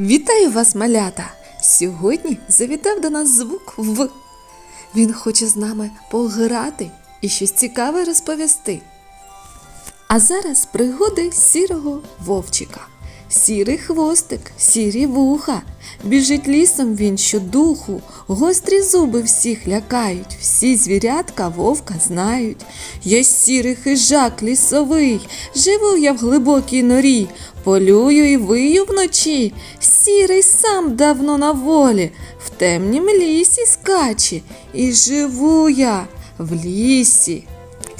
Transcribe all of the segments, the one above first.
Вітаю вас, малята! Сьогодні завітав до нас звук В. Він хоче з нами пограти і щось цікаве розповісти. А зараз пригоди сірого вовчика. Сірий хвостик, сірі вуха. Біжить лісом він щодуху, гострі зуби всіх лякають, всі звірятка вовка знають. Я сірий хижак лісовий, живу я в глибокій норі, полюю і вию вночі. Сірий сам давно на волі, в темнім лісі скаче, і живу я в лісі.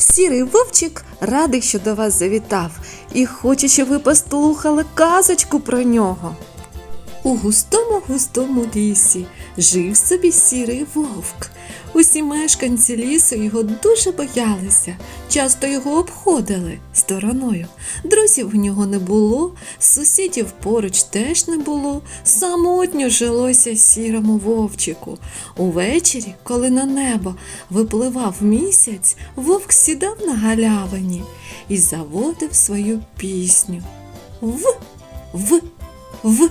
Сірий вовчик радий, що до вас завітав, і хоче, щоб ви послухали казочку про нього. У густому густому лісі жив собі сірий вовк. Усі мешканці лісу його дуже боялися, часто його обходили стороною. Друзів у нього не було, сусідів поруч теж не було. Самотньо жилося сірому вовчику. Увечері, коли на небо випливав місяць, вовк сідав на галявині і заводив свою пісню. В, в, в.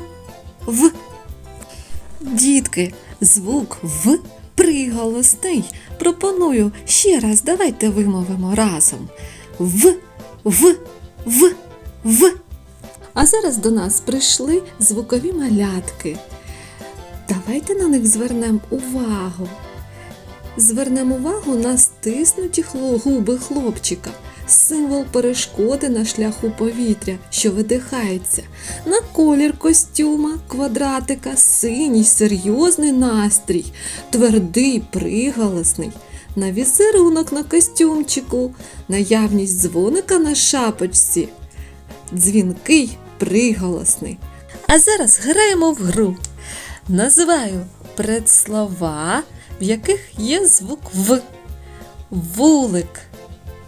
Дітки, звук В приголосний. Пропоную ще раз давайте вимовимо разом. В, В, В, В. А зараз до нас прийшли звукові малятки. Давайте на них звернемо увагу. Звернемо увагу на стиснуті губи хлопчика, символ перешкоди на шляху повітря, що видихається, на колір костюма, квадратика, синій, серйозний настрій, твердий, приголосний, на візерунок на костюмчику, наявність дзвоника на шапочці, дзвінкий, приголосний. А зараз граємо в гру. Називаю предслова, в яких є звук В. Вулик,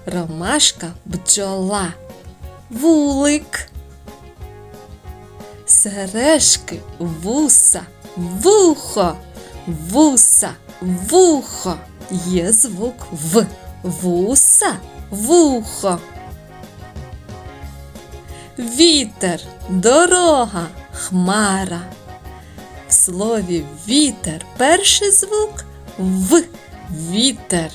ромашка, бджола, вулик. Сережки, вуса, вухо, вуса, вухо. Є звук В. Вуса, вухо. Вітер, дорога, хмара. В слові вітер перший звук В. Вітер.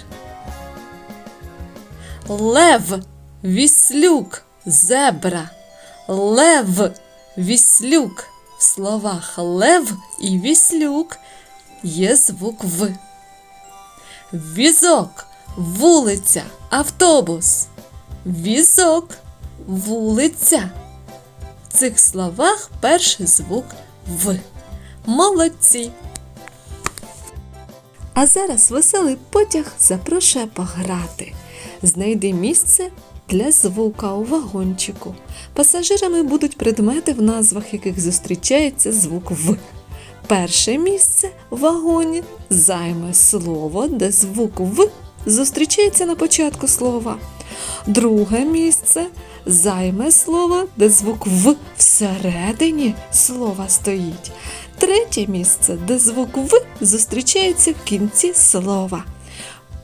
Лев, віслюк, зебра. Лев, віслюк. В словах лев і віслюк є звук В. Візок, вулиця, автобус. Візок, вулиця. В цих словах перший звук В. Молодці! А зараз веселий потяг запрошує пограти. Знайди місце для звука у вагончику. Пасажирами будуть предмети, в назвах яких зустрічається звук В. Перше місце в вагоні займе слово, де звук В зустрічається на початку слова. Друге місце займе слово, де звук В всередині слова стоїть. Третє місце, де звук В зустрічається в кінці слова.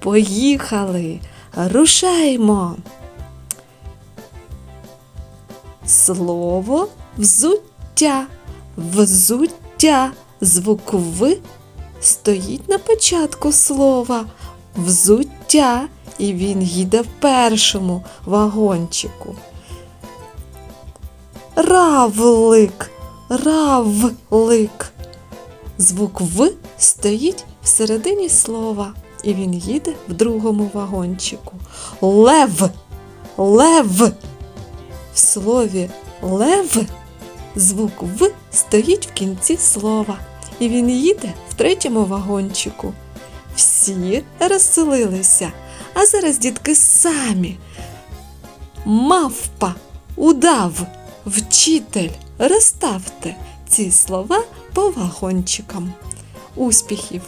Поїхали! Рушаймо! Слово взуття. Взуття. Звук В стоїть на початку слова. Взуття. І він їде в першому вагончику. Равлик. Равлик. Звук В стоїть всередині слова, і він їде в другому вагончику. Лев. Лев. В слові лев звук В стоїть в кінці слова, і він їде в третьому вагончику. Всі розселилися, а зараз дітки самі. Мавпа, удав, вчитель, розставте ці слова по вагончикам. Успіхів!